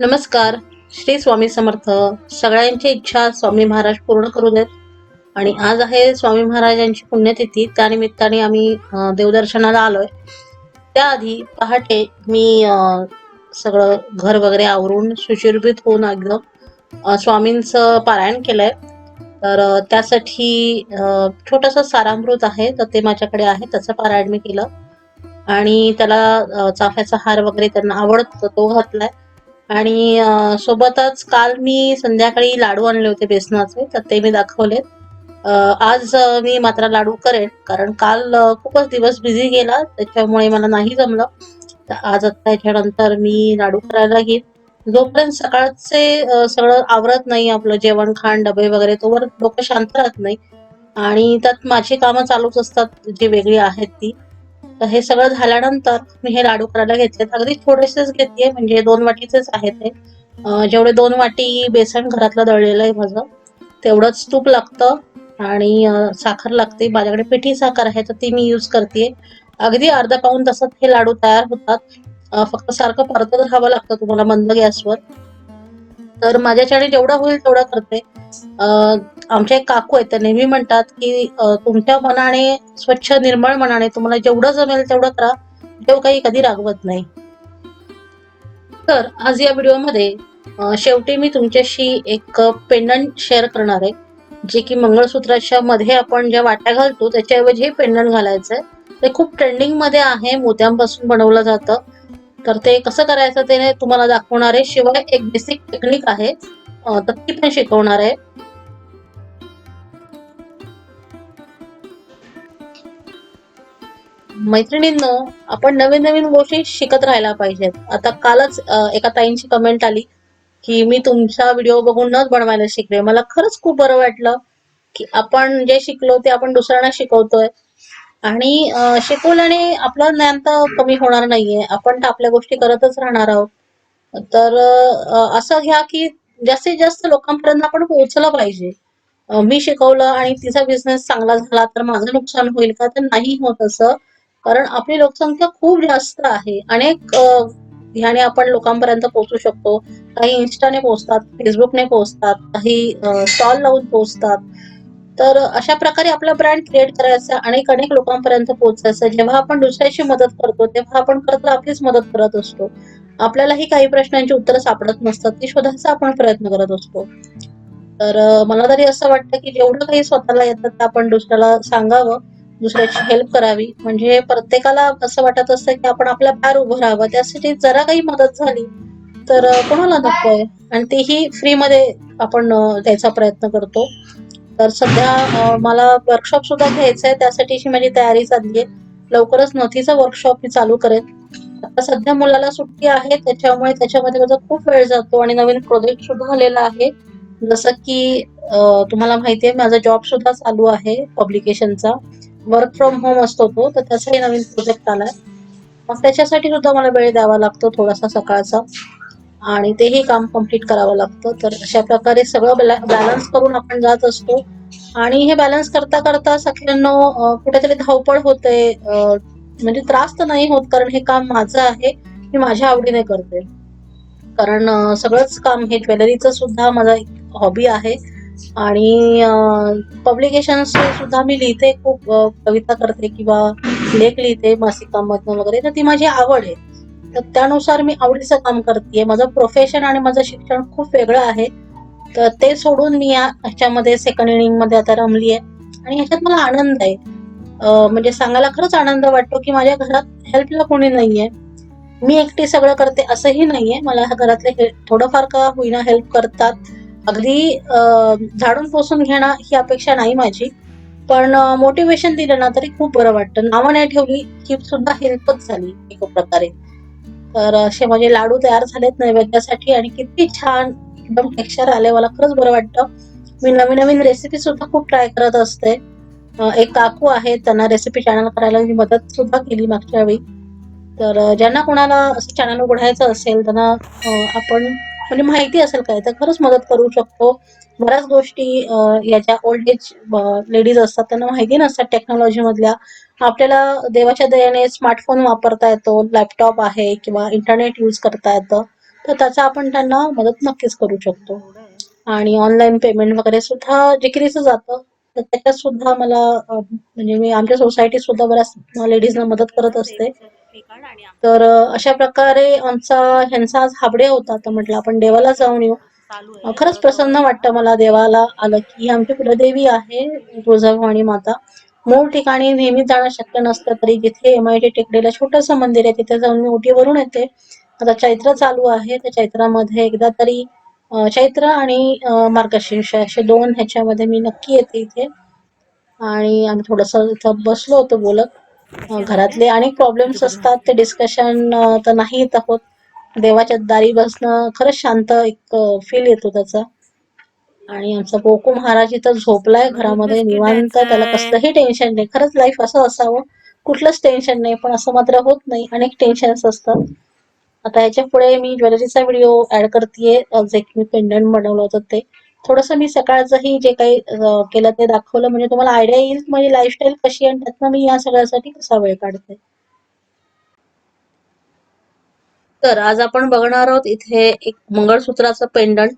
नमस्कार. श्री स्वामी समर्थ. सगळ्यांची इच्छा स्वामी महाराज पूर्ण करू देत. आणि आज आहे स्वामी महाराजांची पुण्यतिथी. त्यानिमित्ताने आम्ही देवदर्शनाला आलोय. त्याआधी पहाटे मी सगळं घर वगैरे आवरून सुशोभित होऊन एकदम स्वामींचं पारायण केलंय. तर त्यासाठी छोटंसं सारामृत आहे. तर ते माझ्याकडे आहे. त्याचं पारायण मी केलं. आणि त्याला चाफ्याचा हार वगैरे त्यांना आवडतो तो घातलाय. आणि सोबतच काल मी संध्याकाळी लाडू आणले होते बेसनाचे तर ते मी दाखवले आज मी मात्र लाडू करेन कारण काल खूपच दिवस बिझी गेला त्याच्यामुळे मला नाही जमलं. तर आज आता याच्यानंतर मी लाडू करायला घेईन जोपर्यंत सकाळचे सगळं आवरत नाही आपलं जेवण खाण डबे वगैरे तोवर लोक शांत राहत नाही. आणि त्यात माझी कामं चालूच असतात जी वेगळी आहेत ती. तर हे सगळं झाल्यानंतर मी हे लाडू करायला घेतले अगदी थोडेसेच घेतले म्हणजे दोन वाटीचेच आहेत ते जेवढे दोन वाटी बेसन घरातलं दळलेलं आहे माझं तेवढंच तूप लागतं आणि साखर लागते. माझ्याकडे पिठी साखर आहे तर ती मी यूज करते अगदी अर्धा पाऊन तासात हे लाडू तयार होतात. फक्त सारखं परतत राहावं लागतं तुम्हाला मंद गॅसवर. तर माझ्याच्याने जेवढं होईल तेवढं करते. आमचे एक काकू आहेत ते नेहमी म्हणतात की तुमच्या मनाने स्वच्छ निर्मळ मनाने तुम्हाला जेवढं जमेल तेवढं करा. देव काही कधी रागवत नाही. तर आज या व्हिडिओमध्ये शेवटी मी तुमच्याशी एक पेंडंट शेअर करणार आहे जे की मंगळसूत्राच्या मध्ये आपण ज्या वाट्या घालतो त्याच्याऐवजी हे पेंडंट घालायचंय. ते खूप ट्रेंडिंगमध्ये आहे मोत्यांपासून बनवलं जातं. तर ते कसं करायचं ते तुम्हाला दाखवणार आहे. शिवाय एक बेसिक टेक्निक आहे. तर ती पण शिकवणार आहे. मैत्रिणींनो आपण नवीन नवीन गोष्टी शिकत राहायला पाहिजेत. आता कालच एका ताईंची कमेंट आली की मी तुमचा व्हिडिओ बघूनच बनवायला शिकले. मला खरंच खूप बरं वाटलं की आपण जे शिकलो ते आपण दुसऱ्यांना शिकवतोय. आणि शिकवल्याने आपलं ज्ञान तर कमी होणार नाहीये. आपण तर आपल्या गोष्टी करतच राहणार आहोत. तर असं घ्या की जास्तीत जास्त लोकांपर्यंत आपण पोहोचलं पाहिजे. मी शिकवलं आणि तिचा बिझनेस चांगला झाला तर माझं नुकसान होईल का? तर नाही होत असं. कारण आपली लोकसंख्या खूप जास्त आहे. अनेक ह्याने आपण लोकांपर्यंत पोहोचू शकतो. काही इन्स्टाने पोहोचतात फेसबुकने पोहोचतात काही स्टॉल लावून पोहोचतात. तर अशा प्रकारे आपला ब्रँड क्रिएट करायचा अनेक अनेक लोकांपर्यंत पोहोचायचं. जेव्हा आपण दुसऱ्याची मदत करतो तेव्हा आपण खरं तर आपलीच मदत करत असतो. आपल्यालाही काही प्रश्नांची उत्तरं सापडत नसतात ती शोधायचा आपण प्रयत्न करत असतो. तर मला तरी असं वाटतं की जेवढं काही स्वतःला येतात ते आपण दुसऱ्याला सांगावं दुसऱ्याची हेल्प करावी. म्हणजे प्रत्येकाला असं वाटत असतं की आपण आपल्या पार उभं राहावं. त्यासाठी जरा काही मदत झाली तर कोणाला नकोय आणि तेही फ्रीमध्ये आपण द्यायचा प्रयत्न करतो. तर सध्या मला वर्कशॉप सुद्धा घ्यायचं आहे. त्यासाठीची माझी तयारी चालली आहे. लवकरच नथीचा वर्कशॉप मी चालू करेन. आता सध्या मुलाला सुट्टी आहे. त्याच्यामुळे त्याच्यामध्ये माझा खूप वेळ जातो आणि नवीन प्रोजेक्ट सुद्धा आलेला आहे. जसं की तुम्हाला माहिती आहे माझा जॉब सुद्धा चालू आहे पब्लिकेशनचा वर्क फ्रॉम होम असतो तो तर त्याचाही नवीन प्रोजेक्ट आलाय. मग त्याच्यासाठी सुद्धा मला वेळ द्यावा लागतो थोडासा सकाळचा. आणि तेही काम कंप्लीट करावं लागतं. तर अशा प्रकारे सगळं बॅलन्स करून आपण जात असतो. आणि हे बॅलन्स करता करता सगळ्यांना कुठेतरी धावपळ होते. म्हणजे त्रास तर नाही होत कारण हे काम माझं आहे. मी माझ्या आवडीने करते. कारण सगळंच काम हे ज्वेलरीचं सुद्धा माझा हॉबी आहे. आणि पब्लिकेशन सुद्धा मी लिहिते खूप. कविता करते किंवा लेख लिहिते मासिकामधनं वगैरे. तर ती माझी आवड आहे. तर त्यानुसार मी आवडीचं काम करते माझं प्रोफेशन आणि माझं शिक्षण खूप वेगळं आहे. तर ते सोडून मी या ह्याच्यामध्ये सेकंड इनिंगमध्ये आता रमली आहे आणि ह्याच्यात मला आनंद आहे. म्हणजे सांगायला खरंच आनंद वाटतो की माझ्या घरात हेल्पला कोणी नाहीये. मी एकटी सगळं करते असंही नाहीये. मला ह्या घरातले हे- थोडंफार का होईना हेल्प करतात. अगदी झाडून पोसून घेणं ही अपेक्षा नाही माझी. पण मोटिवेशन दिलं ना तरी खूप बरं वाटतं. नावं नाही ठेवली ही सुद्धा हेल्पच झाली एका प्रकारे. तर असे माझे लाडू तयार झालेत नैवेद्यासाठी आणि किती छान एकदम टेक्स्चर आले मला खरंच बरं वाटतं. मी नवीन नवीन रेसिपी सुद्धा खूप ट्राय करत असते. एक काकू आहे त्यांना रेसिपी चॅनल करायला मी मदत सुद्धा केली मागच्या वेळी. तर ज्यांना कोणाला असं चॅनल उघडायचं असेल त्यांना आपण म्हणजे माहिती असेल काय तर खरंच मदत करू शकतो. बऱ्याच गोष्टी याच्या ओल्ड एज लेडीज असतात त्यांना माहिती नसतात टेक्नॉलॉजी मधल्या. आपल्याला देवाच्या दयाने स्मार्टफोन वापरता येतो लॅपटॉप आहे किंवा इंटरनेट यूज करता येतं तर त्याचा आपण त्यांना मदत नक्कीच करू शकतो. आणि ऑनलाईन पेमेंट वगैरे सुद्धा जिकिरीचं जातं तर त्याच्यात सुद्धा मला म्हणजे मी आमच्या सोसायटीत सुद्धा बऱ्याच लेडीजना मदत करत असते. तर अशा प्रकारे आमचा ह्यांचा आज हाबडे होता तर म्हटलं आपण देवाला जाऊन येऊ. खरंच प्रसन्न वाटतं मला देवाला आलं की आमची कुलदेवी आहे तुळजाभवानी माता. मूळ ठिकाणी नेहमी जाणं शक्य नसतं तरी जिथे एम आय टी टेकडीला छोटंसं मंदिर आहे तिथे जाऊन मी ओटीवरून येते. आता चैत्र चालू आहे त्या चैत्रामध्ये एकदा तरी चैत्र आणि मार्गशीर्ष असे दोन ह्याच्यामध्ये मी नक्की येते इथे. आणि आम्ही थोडस इथं बसलो होतो बोलत. घरातले अनेक प्रॉब्लेम्स असतात ते डिस्कशन तर नाही येत आहोत. देवाच्या दारी बसणं खरंच शांत एक फील येतो त्याचा. आणि आमचा गोकू महाराज इथं झोपलाय घरामध्ये निवांत त्याला कसलंही टेन्शन नाही. खरंच लाईफ असं असावं कुठलंच टेन्शन नाही पण असं मात्र होत नाही. अनेक टेन्शन्स असतात. आता याच्यापुढे मी ज्वेलरीचा व्हिडिओ ऍड करतेय. जे मी पेंडंट बनवलं होतं ते. थोडंसं मी सकाळचंही जे काही केलं ते दाखवलं. म्हणजे तुम्हाला आयडिया येईल माझी लाईफस्टाईल कशी आणि त्यातनं मी या सगळ्यासाठी कसा वेळ काढते. तर आज आपण बघणार आहोत इथे एक मंगळसूत्राचं पेंडंट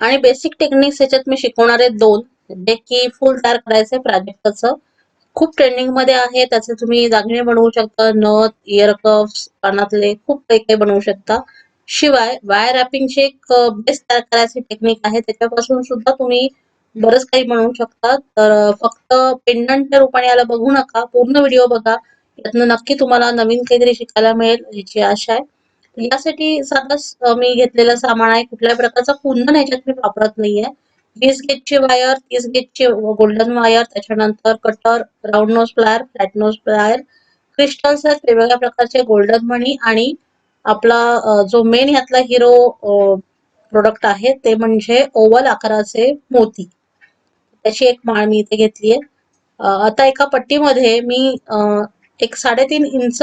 आणि बेसिक टेक्निक्स याच्यात मी शिकवणार आहे दोन. जे की फुल तयार करायचंय प्राजक्ताचं खूप ट्रेंडिंगमध्ये आहे. त्याचे तुम्ही दागिने बनवू शकता. नथ इयर कप्स कानातले खूप काही काही बनवू शकता. शिवाय वायर रॅपिंगची एक बेस तयार करायची टेक्निक आहे. त्याच्यापासून सुद्धा तुम्ही बरंच काही बनवू शकता. तर फक्त पेंडंटच्या रूपाने याला बघू नका. पूर्ण व्हिडिओ बघा. यातनं नक्की तुम्हाला नवीन काहीतरी शिकायला मिळेल याची आशा आहे. यासाठी साधा मी घेतलेलं सामान आहे. कुठल्याही प्रकारचा कुंदन याच्यात मी वापरत नाहीये. वीस गेजची वायर तीस गेजची गोल्डन वायर त्याच्यानंतर cutter round nose plier flat nose plier crystals आहेत वेगवेगळ्या प्रकारचे गोल्डन मणी आणि आपला जो मेन यातला हिरो प्रोडक्ट आहे ते म्हणजे ओव्हल आकाराचे मोती. त्याची एक माळ मी इथे घेतलीये. आता एका पट्टीमध्ये मी एक साडेतीन इंच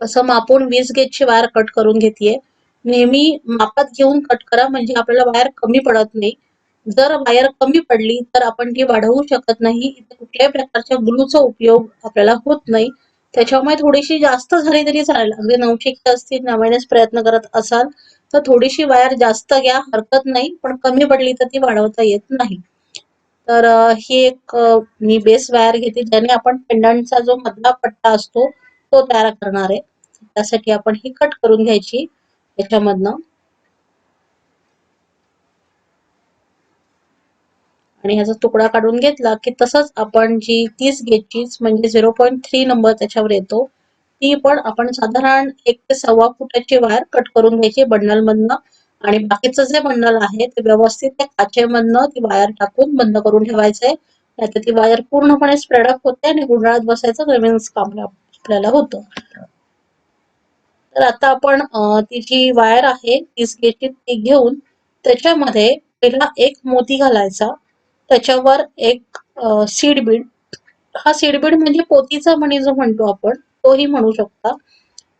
असं मापून वीस गेजची वायर कट करून घेतलीये नेहमी मापात घेऊन कट करा म्हणजे आपल्याला वायर कमी पडत नाही. जर वायर कमी पडली तर आपण ती वाढवू शकत नाही. इथे कुठल्याही प्रकारच्या ग्लूचा उपयोग आपल्याला होत नाही. त्याच्यामुळे थोडीशी जास्त झाली तरी चालेल. अगदी नऊशे असतील नव्यानेच प्रयत्न करत असाल तर थोडीशी वायर जास्त घ्या हरकत नाही. पण कमी पडली तर ती वाढवता येत नाही. तर ही एक मी बेस वायर घेते ज्याने आपण पेंडंटचा जो मधला पट्टा असतो तो तयार करणार आहे. त्यासाठी आपण ही कट करून घ्यायची याच्यामधनं आणि ह्याचा तुकडा काढून घेतला की तसंच आपण जी तीस गेजचीच म्हणजे झिरो पॉईंट थ्री नंबर त्याच्यावर येतो ती पण आपण साधारण एक ते सव्वा फुटाची वायर कट करून घ्यायची बंडल मधनं आणि बाकीचं जे बंडल आहे ते व्यवस्थित त्या काचेमधनं ती वायर टाकून बंद करून ठेवायचंय. नाहीतर ती वायर पूर्णपणे स्प्रेडअप होते आणि गुंडाळत बसायचं नवीन काम आपल्याला होतं. तर आता आपण ती जी वायर आहे तीस गेजची ती घेऊन त्याच्यामध्ये पहिला एक मोती घालायचा. त्याच्यावर एक सीड बीड हा सीडबीड म्हणजे पोतीचा मणी जो म्हणतो आपण तोही म्हणू शकता.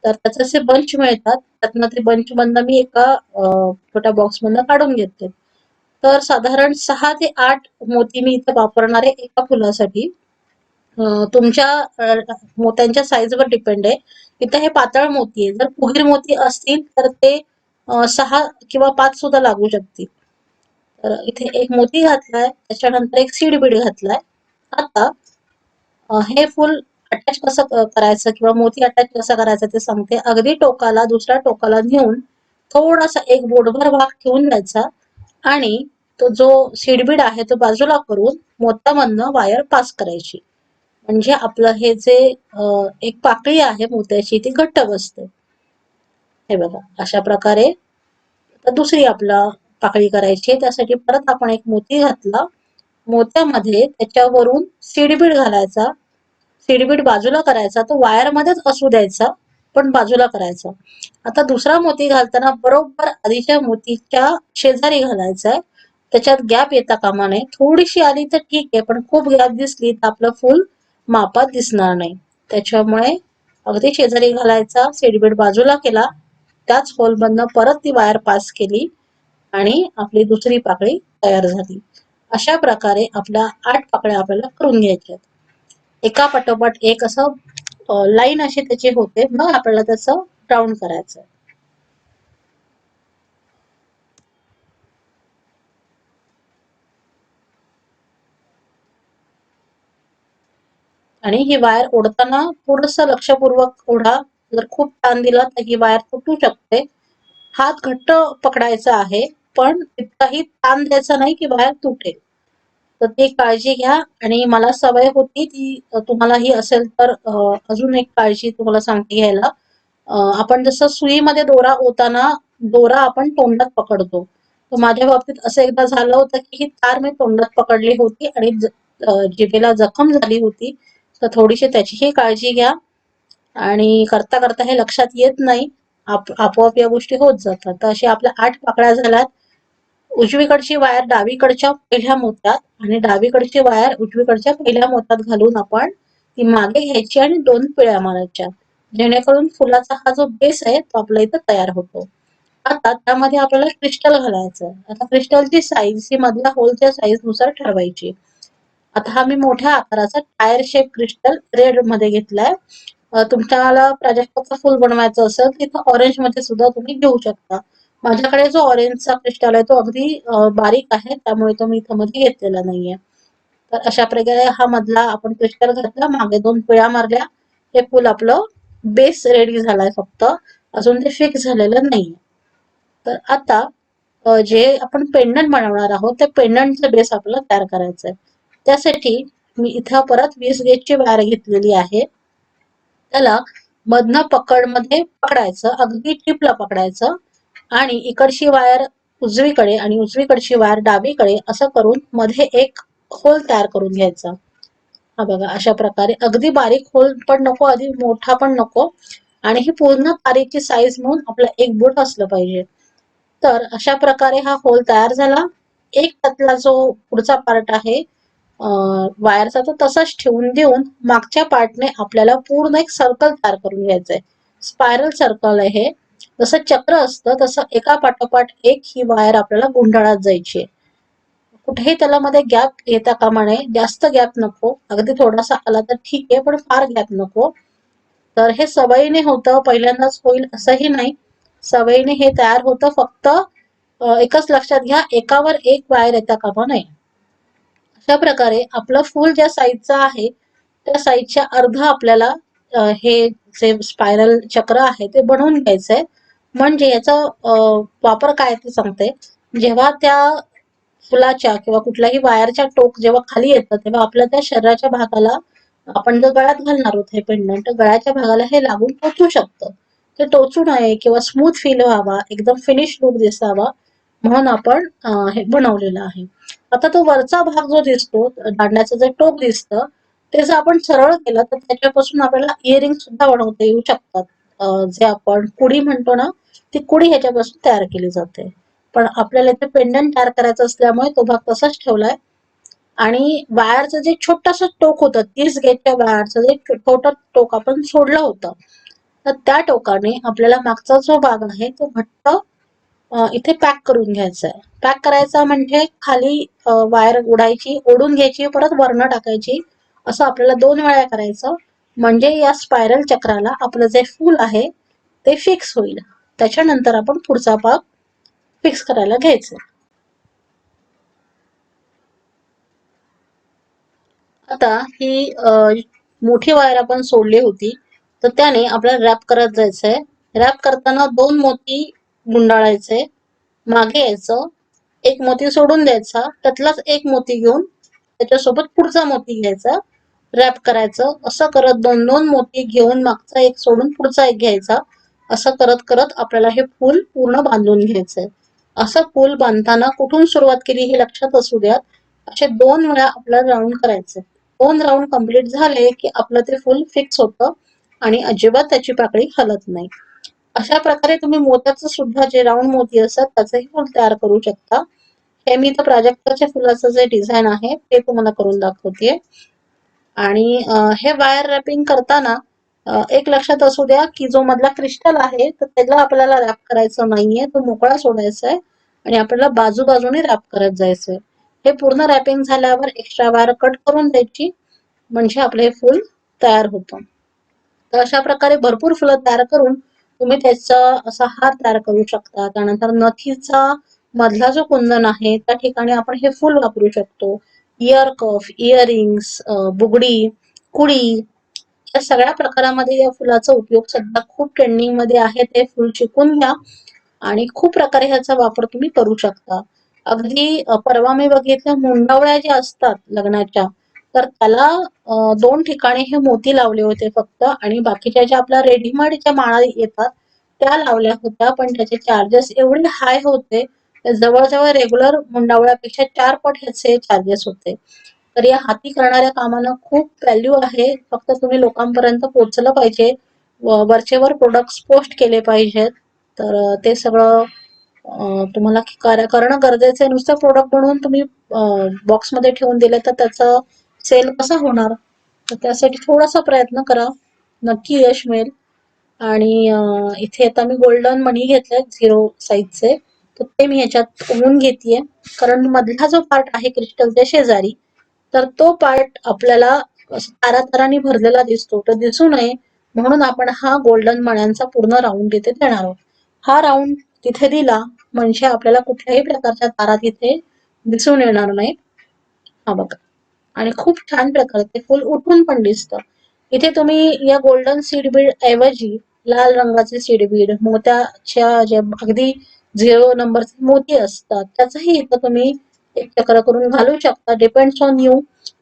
तर त्याचे असे बंच मिळतात. त्यातनं ते बंच बंद मी एका छोट्या बॉक्स मधनं काढून घेते. तर साधारण सहा ते आठ मोती मी इथे वापरणार आहे एका फुलासाठी. तुमच्या मोत्यांच्या साईजवर डिपेंड आहे. इथे हे पातळ मोती आहे. जर फुगीर मोती असतील तर ते सहा किंवा पाच सुद्धा लागू शकतील. तर इथे एक मोती घातलाय त्याच्यानंतर एक सीड बीड घातलाय. आता हे फुल अटॅच कसं करायचं किंवा मोती अटॅच कसं करायचं ते सांगते. अगदी टोकाला दुसऱ्या टोकाला नेऊन थोडासा एक बोटभर भाग ठेवून द्यायचा आणि तो जो सीडबीड आहे तो बाजूला करून मोत्यामधनं वायर पास करायची. म्हणजे आपलं हे जे एक पाकळी आहे मोत्याची ती घट्ट बसते. हे बघा अशा प्रकारे दुसरी आपला पाकळी करायची त्यासाठी परत आपण एक मोती घातला. मोत्यामध्ये त्याच्यावरून सीडबीड घालायचा. सीडबीड बाजूला करायचा तो वायर मध्येच असू द्यायचा पण बाजूला करायचा. आता दुसरा मोती घालताना बरोबर आधीच्या मोतीच्या शेजारी घालायचा आहे. त्याच्यात गॅप येता कामा नये. थोडीशी आली तर ठीक आहे पण खूप गॅप दिसली तर आपलं फुल मापात दिसणार नाही. त्याच्यामुळे अगदी शेजारी घालायचा सीडबीड बाजूला केला. त्याच होलमधनं परत ती वायर पास केली आणि आपली दुसरी पाकळी तयार झाली. अशा प्रकारे आपल्या आठ पाकळ्या आपल्याला करून घ्यायच्या एका पाठोपाठ एक असं लाईन अशी त्याची होते. मग आपल्याला त्याचं राऊंड करायचं आणि ही वायर ओढताना थोडस लक्षपूर्वक ओढा. जर खूप ताण दिला तर ही वायर तुटू शकते. हात घट्ट पकडायचा आहे पण इतकाही ताण द्यायचा नाही की वायर तुटेल. तर ती काळजी घ्या आणि मला सवय होती ती तुम्हाला ही असेल तर अजून एक काळजी तुम्हाला सांगते घ्यायला. आपण जसं सुईमध्ये दोरा ओताना दोरा आपण तोंडात पकडतो. तर माझ्या बाबतीत असं एकदा झालं होतं की ही तार मी तोंडात पकडली होती आणि जिभेला जखम झाली होती. तर थोडीशी त्याचीही काळजी घ्या. आणि करता करता हे लक्षात येत नाही. आप आपोआप या गोष्टी होत जातात. तर अशी आपल्या आठ पाकळ्या झाल्यात. उजवीकडची वायर डावीकडच्या पहिल्या मोत्यात आणि डावीकडची वायर उजवीकडच्या पहिल्या मोत्यात घालून आपण ती मागे घ्यायची आणि दोन पिळ्या मारायच्या. जेणेकरून फुलाचा हा जो बेस आहे तो आपल्या इथं तयार होतो. आता त्यामध्ये आपल्याला क्रिस्टल घालायचं आता क्रिस्टलची साईज ही मधल्या होलच्या साईजनुसार ठरवायची. आता हा मी मोठ्या आकाराचा टायर शेप क्रिस्टल रेडमध्ये घेतलाय. तुमच्याला तुम्हाला प्राजक्ताचं फुल बनवायचं असेल तिथं ऑरेंजमध्ये सुद्धा तुम्ही घेऊ शकता. माझ्याकडे जो ऑरेंजचा क्रिस्टल आहे तो अगदी बारीक आहे त्यामुळे तो मी इथं मध्ये घेतलेला नाहीये. तर अशा प्रकारे हा मधला आपण क्रिस्टल घातला मागे दोन पिळ्या मारल्या. हे फुल आपलं बेस रेडी झालाय फक्त. अजून ते फिक्स झालेलं नाहीये. तर आता जे आपण पेंडंट बनवणार आहोत त्या पेंडंटचं बेस आपल्याला तयार करायचं आहे त्यासाठी मी इथं परत वीस गेजची वायर घेतलेली आहे. त्याला मधनं पकडमध्ये पकडायचं अगदी टिपला पकडायचं आणि इकडची वायर उजवीकडे आणि उजवीकडची वायर डावीकडे असं करून मध्ये एक होल तयार करून घ्यायचा. हा बघा अशा प्रकारे. अगदी बारीक होल पण नको अगदी मोठा पण नको आणि ही पूर्ण तारीची साईज म्हणून आपला एक बोट असलं पाहिजे. तर अशा प्रकारे हा होल तयार झाला. एक त्यातला जो पुढचा पार्ट आहे वायरचा तो तसाच ठेवून देऊन मागच्या पार्टने आपल्याला पूर्ण एक सर्कल तयार करून घ्यायचंय. स्पायरल सर्कल आहे हे. जसं चक्र असतं तसं एका पाठोपाठ एक ही वायर आपल्याला गुंडाळात जायची आहे. कुठेही त्याला मध्ये गॅप येता कामा नये. जास्त गॅप नको. अगदी थोडासा आला तर ठीक आहे पण फार गॅप नको. तर हे सवयीने होतं. पहिल्यांदाच होईल असंही नाही. सवयीने हे तयार होतं. फक्त एकच लक्षात घ्या एकावर एक वायर येता कामा नये. अशा प्रकारे आपलं फूल ज्या साईजचा आहे त्या साईजच्या अर्ध आपल्याला हे जे स्पायरल चक्र आहे ते बनवून घ्यायचंय. म्हणजे याचा वापर काय ते सांगते. जेव्हा त्या फुलाच्या किंवा कुठल्याही वायरच्या टोक जेव्हा खाली येतं तेव्हा आपल्या त्या शरीराच्या भागाला आपण जर गळ्यात घालणार आहोत हे पेंडंट गळ्याच्या भागाला हे लागून टोचू शकतं. ते टोचू नये किंवा स्मूथ फील व्हावा एकदम फिनिश लुक दिसावा म्हणून आपण हे बनवलेलं आहे. आता तो वरचा भाग जो दिसतो दांड्याचं जे टोक दिसतं ते जर आपण सरळ केलं तर त्याच्यापासून आपल्याला इयरिंग सुद्धा बनवता येऊ शकतात. जे आपण कुडी म्हणतो ना ती कुडी ह्याच्यापासून तयार केली जाते. पण आपल्याला इथे पेंडंट तयार करायचं असल्यामुळे तो भाग तसाच ठेवलाय. आणि वायरचं जे छोटस टोक होतं तीस गेटच्या वायरचं जे छोटं टोक आपण सोडलं होतं तर त्या टोकाने आपल्याला मागचा जो भाग आहे तो घट्ट इथे पॅक करून घ्यायचं आहे पॅक करायचा म्हणजे खाली वायर उडायची ओढून घ्यायची परत वरणं टाकायची. असं आपल्याला दोन वेळा करायचं. म्हणजे या स्पायरल चक्राला आपलं जे फूल आहे ते फिक्स होईल. त्याच्यानंतर आपण पुढचा भाग फिक्स करायला घ्यायचं. आता ही मोठी वायर आपण सोडली होती तर त्याने आपल्याला रॅप करत जायचंय. रॅप करताना दोन मोती गुंडाळायचे मागे यायचं एक मोती सोडून द्यायचा त्यातलाच एक मोती घेऊन त्याच्यासोबत पुढचा मोती घ्यायचा रॅप करायचं असं करत दोन दोन मोती घेऊन मागचा एक सोडून पुढचा एक घ्यायचा असं करत करत आपल्याला हे फूल पूर्ण बांधून घ्यायचंय. असं फूल बांधताना कुठून सुरुवात केली हे लक्षात असू द्यात. असे दोन वेळा आपल्याला राऊंड करायचे दोन राऊंड कंप्लीट झाले की आपलं ते फुल फिक्स होतं आणि अजिबात त्याची पाकळी हलत नाही. अशा प्रकारे तुम्ही मोत्याचं सुद्धा जे राऊंड मोती असतात त्याचंही फुल तयार करू शकता. हे मी तर प्राजक्ताच्या फुलाचं जे डिझाईन आहे ते तुम्हाला करून दाखवते आणि हे वायर रॅपिंग करताना एक लक्षात असू द्या की जो मधला क्रिस्टल आहे तर त्याला आपल्याला रॅप करायचं नाहीये तो मोकळा सोडायचा आहे आणि आपल्याला बाजूबाजूने रॅप करत जायचंय. हे पूर्ण रॅपिंग झाल्यावर एक्स्ट्रा वायर कट करून द्यायची म्हणजे आपले हे फूल तयार होतं. तर अशा प्रकारे भरपूर फुलं तयार करून तुम्ही त्याचा असा हार तयार करू शकता. त्यानंतर नथीचा मधला जो कुंदन आहे त्या ठिकाणी आपण हे फूल वापरू शकतो. इयर कफ इयरिंग्स बुगडी कुडी या सगळ्या प्रकारामध्ये या फुलाचा उपयोग सध्या खूप ट्रेंडिंगमध्ये आहे. ते फुल शिकून घ्या आणि खूप प्रकारे ह्याचा वापर तुम्ही करू शकता. अगदी परवा मी बघितलं मुंडावळ्या ज्या असतात लग्नाच्या तर त्याला दोन ठिकाणी हे मोती लावले होते फक्त आणि बाकीच्या ज्या आपल्या रेडीमेडच्या माळा येतात त्या लावल्या होत्या पण त्याचे चार्जेस एवढे हाय होते जवळजवळ रेग्युलर मुंडावळ्यापेक्षा चार पट ह्याचे चार्जेस होते. तर या हाती करणाऱ्या कामाला खूप व्हॅल्यू आहे. फक्त तुम्ही लोकांपर्यंत पोहोचलं पाहिजे. वरचेवर प्रोडक्ट्स पोस्ट केले पाहिजेत. तर ते सगळं तुम्हाला कार्य करणं गरजेचं आहे. नुसतं प्रोडक्ट बनवून तुम्ही बॉक्समध्ये ठेवून दिले तर त्याचं सेल कसा होणार? तर त्यासाठी थोडासा प्रयत्न करा. नक्की यश मिळेल. आणि इथे आता मी गोल्डन मनी घेतले झिरो साईजचे. तर ते मी ह्याच्यात ओवून घेतेय. कारण मधला जो पार्ट आहे क्रिस्टलच्या शेजारी. तर तो पार्ट आपल्याला तारा तारातारांनी भरलेला दिसतो. तर दिसू नये. म्हणून आपण हा गोल्डन मण्यांचा पूर्ण राऊंड तिथे देणार आहोत. हा राऊंड तिथे दिला म्हणजे आपल्याला कुठल्याही प्रकारच्या तारा तिथे दिसून येणार नाही. हा बघा. आणि खूप छान प्रकारे ते फुल उठून पण दिसतं. इथे तुम्ही या गोल्डन सीड बीड ऐवजी लाल रंगाचे सीड बीड मोत्याच्या जे अगदी झिरो नंबरचे मोती असतात त्याचंही इथं तुम्ही एक चक्र करून घालू शकता. डिपेंड्स ऑन यू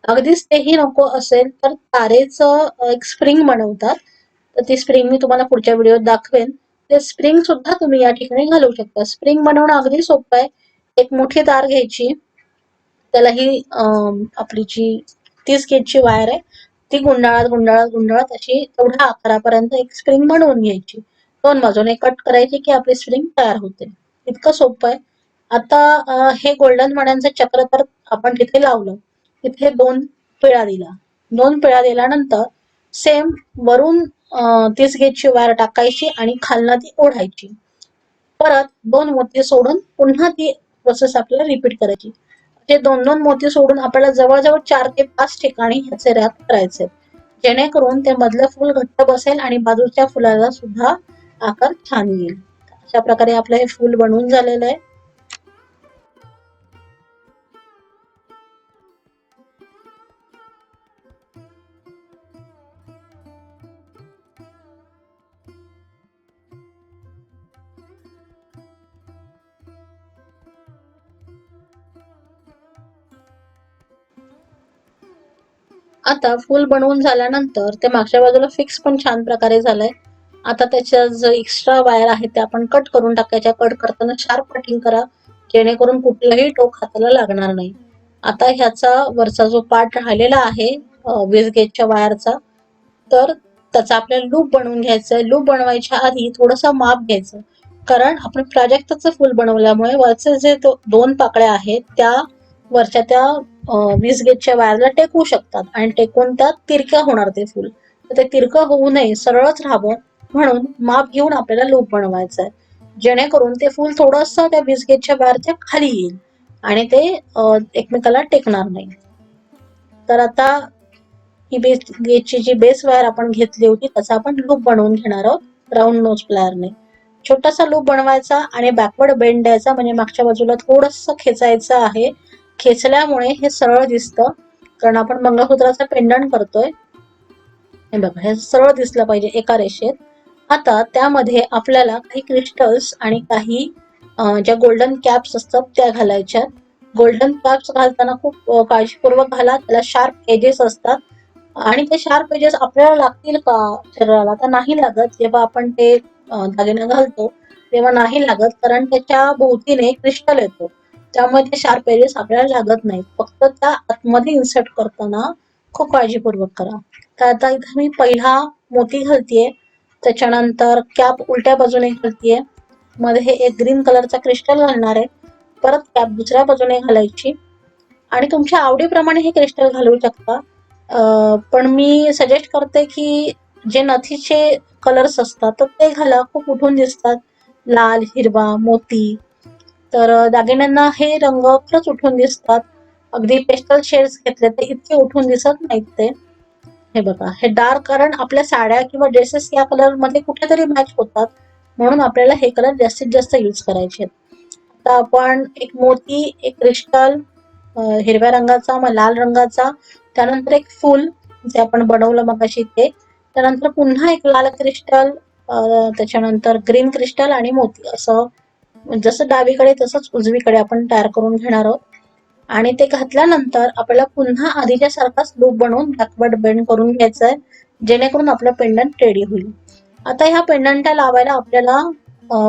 अगदीच तेही नको असेल तर तारेचं एक स्प्रिंग बनवतात. तर ती स्प्रिंग मी तुम्हाला पुढच्या व्हिडिओत दाखवेन. ते स्प्रिंग सुद्धा तुम्ही या ठिकाणी घालू शकता. स्प्रिंग बनवणं अगदी सोपं आहे. एक मोठी तार घ्यायची. त्याला ही आपली जी तीस गेजची वायर आहे ती गुंडाळत गुंडाळत गुंडाळत अशी तेवढ्या आकारापर्यंत एक स्प्रिंग बनवून घ्यायची. दोन बाजूने कट करायची की आपली स्प्रिंग तयार होते. इतकं सोपं आहे. आता हे गोल्डन मण्यांचं चक्र तर आपण तिथे लावलं तिथे दोन पिळा दिला. दोन पिळा दिल्यानंतर सेम वरून तीस गेजची वायर टाकायची आणि खालनं ती ओढायची. परत दोन मोती सोडून पुन्हा ती प्रोसेस आपल्याला रिपीट करायची. हे दोन दोन मोती सोडून आपल्याला जवळजवळ चार ते पाच ठिकाणी ह्याचे रॅप करायचे जेणेकरून ते मधलं फुल घट्ट बसेल आणि बाजूच्या फुलाला सुद्धा आकार छान येईल. अशा प्रकारे आपलं हे फुल बनवून झालेलं आहे. आता फुल बनवून झाल्यानंतर ते मागच्या बाजूला फिक्स पण छान प्रकारे झालंय. आता त्याच्या जो एक्स्ट्रा वायर आहे ते आपण कट करून टाकायच्या. कट करताना शार्प कटिंग करा. जेणेकरून कुठलंही टोक हाताला लागणार नाही. आता ह्याचा वरचा जो पार्ट राहिलेला आहे वीज गेजच्या वायरचा तर त्याचा आपल्याला लूप बनवून घ्यायचं लूप बनवायच्या आधी थोडंसं माप घ्यायचं. कारण आपण प्राजक्ताचं फुल बनवल्यामुळे वरचे जे दोन पाकळ्या आहेत त्या वरच्या त्या वीज गेटच्या वायरला टेकवू शकतात आणि टेकून त्यात तिरक्या होणार ते फुल. तर ते तिरकं होऊ नये सरळच राहावं म्हणून माप घेऊन आपल्याला लूप बनवायचं आहे जेणेकरून ते फुल थोडंसं त्या वीज गेटच्या वायरच्या खाली येईल आणि ते एकमेकाला टेकणार नाही. तर आता ही बेस गेटची जी बेस वायर आपण घेतली होती त्याचा आपण लूप बनवून घेणार आहोत राऊंड नोज प्लायरने. छोटासा लूप बनवायचा आणि बॅकवर्ड बेंड द्यायचा म्हणजे मागच्या बाजूला थोडस खेचायचं आहे. खेचल्यामुळे हे सरळ दिसतं. कारण आपण मंगळसूत्राचा पेंडंट करतोय. हे बघा हे सरळ दिसलं पाहिजे एका रेषेत. आता त्यामध्ये आपल्याला काही क्रिस्टल्स आणि काही ज्या गोल्डन कॅप्स असतात त्या घालायच्या गोल्डन कॅप्स घालताना खूप काळजीपूर्वक घाला. त्याला शार्प एजेस असतात. आणि ते शार्प एजेस आपल्याला लागतील का शरीराला? तर नाही लागत. जेव्हा आपण ते दागिना घालतो तेव्हा नाही लागत. कारण त्याच्या भोवतीने क्रिस्टल येतो. त्यामध्ये शार्प एजेस आपल्याला लागत नाही फक्त त्या आतमध्ये इन्सर्ट करताना खूप काळजीपूर्वक करा. तर आता इथे मी पहिला मोती घालतीये त्याच्यानंतर कॅप उलट्या बाजूने घालतीये. मध्ये हे एक ग्रीन कलरचा क्रिस्टल घालणार आहे. परत कॅप दुसऱ्या बाजूने घालायची. आणि तुमच्या आवडीप्रमाणे हे क्रिस्टल घालू शकता. पण मी सजेस्ट करते की जे नथीचे कलर्स असतात तर ते घाला. खूप उठून दिसतात. लाल हिरवा मोती. तर दागिन्यांना हे रंग खरंच उठून दिसतात. अगदी पेस्टल शेड्स घेतले तर इतके उठून दिसत नाहीत ते. हे बघा हे डार्क कारण आपल्या साड्या किंवा ड्रेसेस या कलरमध्ये कुठेतरी मॅच होतात. म्हणून आपल्याला हे कलर जास्तीत जास्त यूज करायचे आता आपण एक मोती एक क्रिस्टल हिरव्या रंगाचा मग लाल रंगाचा त्यानंतर एक फुल जे आपण बनवलं मगाशी ते. त्यानंतर पुन्हा एक लाल क्रिस्टल त्याच्यानंतर ग्रीन क्रिस्टल आणि मोती असं जसं डावीकडे तसंच उजवीकडे आपण तयार करून घेणार आहोत. आणि ते घातल्यानंतर आपल्याला पुन्हा आधीच्या सारखाच लूप बनवून बॅकवर्ड बेंड करून घ्यायचं आहे जेणेकरून आपलं पेंडंट रेडी होईल. आता ह्या पेंडंटला लावायला आपल्याला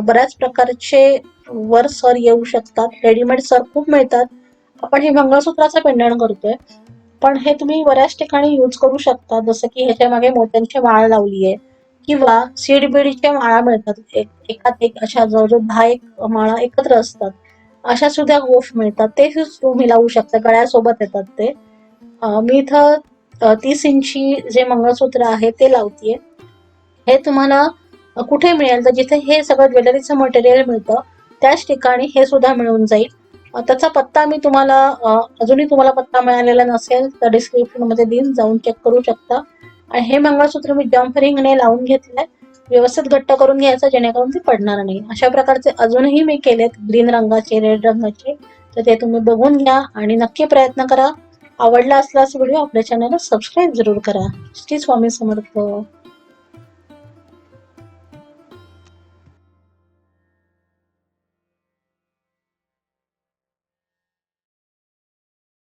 बऱ्याच प्रकारचे वर सर येऊ शकतात. रेडीमेड सर खूप मिळतात. आपण हे मंगळसूत्राचं पेंडण करतोय. पण हे तुम्ही बऱ्याच ठिकाणी यूज करू शकता. जसं की ह्याच्या मागे मोत्यांची माळ लावली आहे किंवा सीड माळा मिळतात. एकात एक अशा जवळजवळ दहा एक माळा एकत्र असतात. अशा सुद्धा गोफ मिळतात. ते तुम्ही लावू शकता. गळ्यासोबत येतात ते. मी इथं तीस इंची जे मंगळसूत्र आहे ते लावतीये. हे तुम्हाला कुठे मिळेल? तर जिथे हे सगळं ज्वेलरीचं मटेरियल मिळतं त्याच ठिकाणी हे सुद्धा मिळून जाईल. त्याचा पत्ता मी तुम्हाला अजूनही तुम्हाला पत्ता मिळालेला नसेल तर डिस्क्रिप्शनमध्ये देईन. जाऊन चेक करू शकता. आणि हे मंगळसूत्र मी डम्प रिंगने लावून घेतलंय. व्यवस्थित घट्ट करून घ्यायचं जेणेकरून ते पडणार नाही. अशा प्रकारचे अजूनही मी केलेत ग्रीन रंगाचे रेड रंगाचे. तर ते तुम्ही बघून घ्या आणि नक्की प्रयत्न करा. आवडला असल्यास व्हिडिओ आपल्या चॅनलला सबस्क्राईब जरूर करा. श्री स्वामी समर्थ.